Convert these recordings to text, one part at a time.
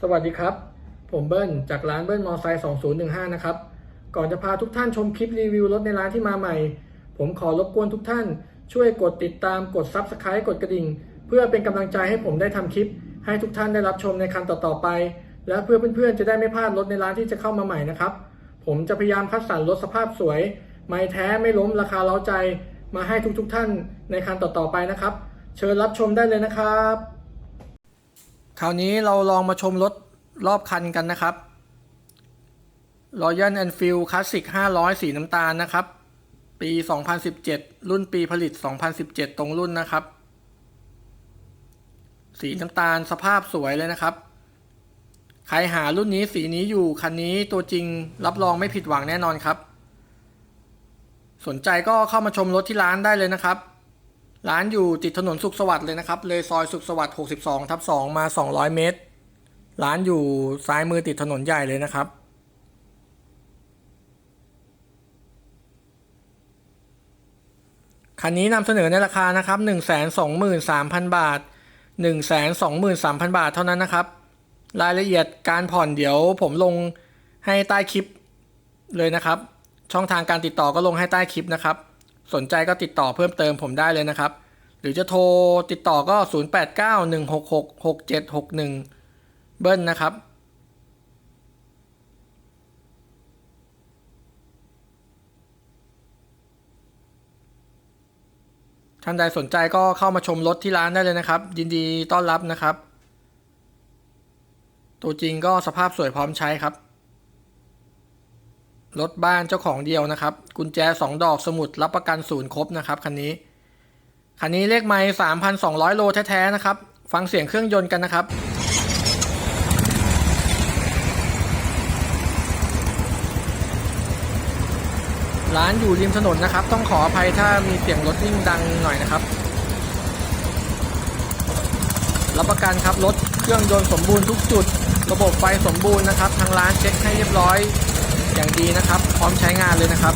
สวัสดีครับ ผมเบิ้ลจากร้านเบิ้ลมอไซค์2015 นะครับ ก่อนจะพาทุกท่านชมคลิปรีวิวรถในร้านที่มาใหม่ ผมขอรบกวนทุกท่าน ช่วยกดติดตามกด Subscribe กดกระดิ่ง เพื่อเป็นกำลังใจให้ผมได้ทำคลิป ให้ทุกท่านได้รับชมในคันต่อๆไป และเพื่อเพื่อนๆจะได้ไม่พลาดรถในร้านที่จะเข้ามาใหม่นะครับ ผมจะพยายามคัดสรรรถสภาพสวย ไม่แท้ไม่ล้มราคาเล้าใจ มาให้ทุกๆท่านในคันต่อๆไปนะครับ เชิญรับชมได้เลยนะครับ คราวนี้เราลองมาชมรถรอบคันกันนะครับ Royal Enfield Classic 500 สีน้ำตาลนะครับ ปี 2017 รุ่นปีผลิต 2017 ตรงรุ่นนะครับ สีน้ำตาลสภาพสวยเลยนะครับ ใครหารุ่นนี้สีนี้อยู่คันนี้ตัวจริงรับรองไม่ผิดหวังแน่นอนครับ สนใจก็เข้ามาชมรถที่ร้านได้เลยนะครับ ร้านอยู่ติดถนนสุขสวัสดิ์เลยนะครับ เลยซอยสุขสวัสดิ์62ทับ2มา 200 เมตร ร้านอยู่ซ้ายมือติดถนนใหญ่เลยนะครับ คันนี้นำเสนอในราคานะครับ 123,000 บาท 123,000 บาทเท่านั้นนะครับ รายละเอียดการผ่อนเดี๋ยวผมลงให้ใต้คลิปเลยนะครับ ช่องทางการติดต่อก็ลงให้ใต้คลิปนะครับ สนใจก็ติดต่อเพิ่มเติมผมได้เลยนะครับ หรือจะโทรติดต่อก็ 0891666761 เบิ้ลนะครับท่านใดสนใจก็เข้ามาชมรถที่ร้านได้เลยนะครับ ยินดีต้อนรับนะครับ ตัวจริงก็สภาพสวยพร้อมใช้ครับ รถบ้านเจ้าของเดียวนะครับ กุญแจ 2 ดอกสมุดรับประกันศูนย์ครบนะครับคันนี้ คันนี้เลขไม้3,200 โลแท้ๆนะครับ ฟังเสียงเครื่องยนต์กันนะครับร้านอยู่ริมถนนนะครับ ต้องขออภัยถ้ามีเสียงรถวิ่งดังหน่อยนะครับ รับประกันครับรถเครื่องยนต์สมบูรณ์ทุกจุด ระบบไฟสมบูรณ์นะครับ ทางร้านเช็คให้เรียบร้อย อย่างดีนะครับ พร้อมใช้งานเลยนะครับ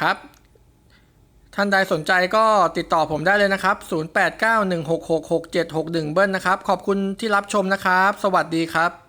ครับ ท่านใดสนใจก็ติดต่อผมได้เลยนะครับ 0891666761 เบิ้ลนะครับ ขอบคุณที่รับชมนะครับ สวัสดีครับ